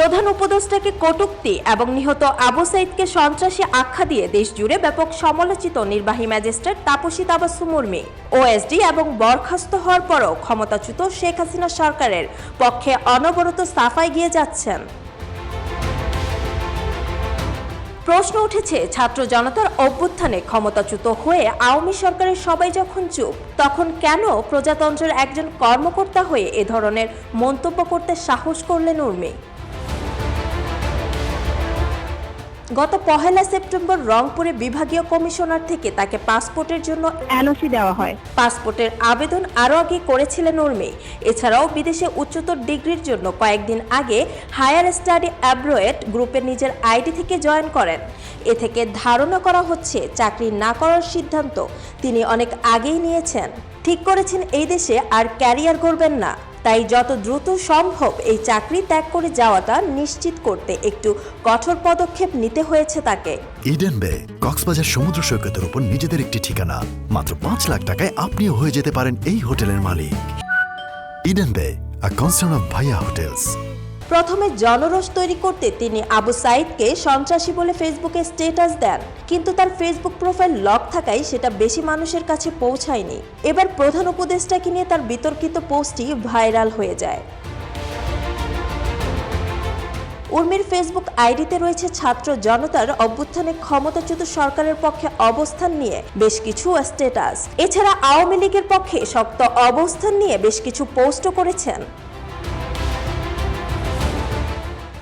প্রধান উপদেষ্টাকে কটূক্তি এবং নিহত আবু সাইদকে সন্ত্রাসী আখ্যা দিয়ে দেশ জুড়ে ব্যাপক সমালোচিত নির্বাহী ম্যাজিস্ট্রেট তাপসী তাবাসু মুর্মি। ওএসডি এবং বরখাস্ত হওয়ার পরও ক্ষমতাচ্যুত শেখ হাসিনা সরকারের পক্ষে অনবরত সাফাই গিয়ে যাচ্ছেন। প্রশ্ন উঠেছে, ছাত্র জনতার অভ্যুত্থানে ক্ষমতাচ্যুত হয়ে আওয়ামী সরকারের সবাই যখন চুপ, তখন কেন প্রজাতন্ত্রের একজন কর্মকর্তা হয়ে এ ধরনের মন্তব্য করতে সাহস করলেন উর্মি? গত পহেলা সেপ্টেম্বর রংপুরে বিভাগীয় কমিশনার থেকে তাকে পাসপোর্টের জন্য এনওসি দেওয়া হয়। পাসপোর্টের আবেদন আরও আগে করেছিলেন উর্মি। এছাড়াও বিদেশে উচ্চতর ডিগ্রির জন্য কয়েকদিন আগে হায়ার স্টাডি অ্যাব্রোয়েট গ্রুপে নিজের আইডি থেকে জয়েন করেন। এ থেকে ধারণা করা হচ্ছে চাকরি না করার সিদ্ধান্ত তিনি অনেক আগেই নিয়েছেন। ঠিক করেছেন এই দেশে আর ক্যারিয়ার করবেন না। তাই যত দ্রুত সম্ভব এই চাকরি ত্যাগ করে যাওয়াটা নিশ্চিত করতে একটু কঠোর পদক্ষেপ নিতে হয়েছে তাকে। ইডেন বে কক্সবাজার সমুদ্র সৈকতের উপর নিজেদের একটি ঠিকানা। মাত্র পাঁচ লাখ টাকায় আপনিও হয়ে যেতে পারেন এই হোটেলের মালিক। Eden Bay a concern of Bhaiya hotels প্রথমে জনরোষ তৈরি করতে তিনি আবু সাইদকে সন্ত্রাসী বলে ফেসবুকে স্টেটাস দেন। কিন্তু তার ফেসবুক প্রোফাইল লক থাকায় সেটা বেশি মানুষের কাছে পৌঁছায়নি। এবার প্রধান উপদেষ্টাকে নিয়ে তার বিতর্কিত পোস্টটি ভাইরাল হয়ে যায়। উর্মির ফেসবুক আইডিতে রয়েছে ছাত্র জনতার অভ্যুত্থানে ক্ষমতাচ্যুত সরকারের পক্ষে অবস্থান নিয়ে বেশ কিছু স্ট্যাটাস। এছাড়া আওয়ামী লীগের পক্ষে শক্ত অবস্থান নিয়ে বেশ কিছু পোস্টও করেছেন।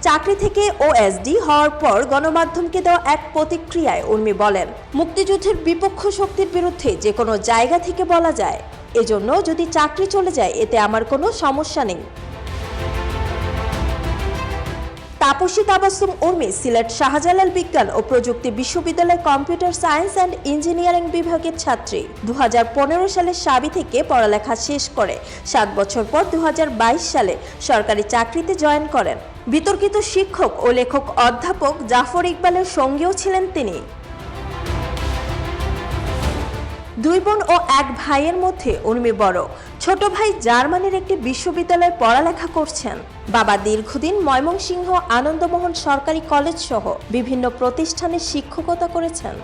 চাকরি থেকে ওএসডি হওয়ার পর গণমাধ্যমকে দেওয়া এক প্রতিক্রিয়ায় উর্মি বলেন, মুক্তিযুদ্ধের বিপক্ষ শক্তির বিরুদ্ধে যে কোনো জায়গা থেকে বলা যায়। এজন্য যদি চাকরি চলে যায়, এতে আমার কোনো সমস্যা নেই। তাপসী তাবাসুম উর্মি সিলেট শাহজালাল বিজ্ঞান ও প্রযুক্তি বিশ্ববিদ্যালয় কম্পিউটার সায়েন্স অ্যান্ড ইঞ্জিনিয়ারিং বিভাগের ছাত্রী। দু হাজার পনেরো সালে সাবি থেকে পড়ালেখা শেষ করে। সাত বছর পর দু হাজার বাইশ সালে সরকারি চাকরিতে জয়েন করেন। বিতর্কিত শিক্ষক ও লেখক অধ্যাপক জাফর ইকবালের সঙ্গেও ছিলেন তিনি। দুই বোন ও এক ভাইয়ের মধ্যে উর্মি বড়। ছোট ভাই জার্মানির একটি বিশ্ববিদ্যালয়ে পড়ালেখা করছেন। বাবা দীর্ঘদিন ময়মনসিংহ আনন্দমোহন সরকারি কলেজ সহ বিভিন্ন প্রতিষ্ঠানে শিক্ষকতা করেছেন।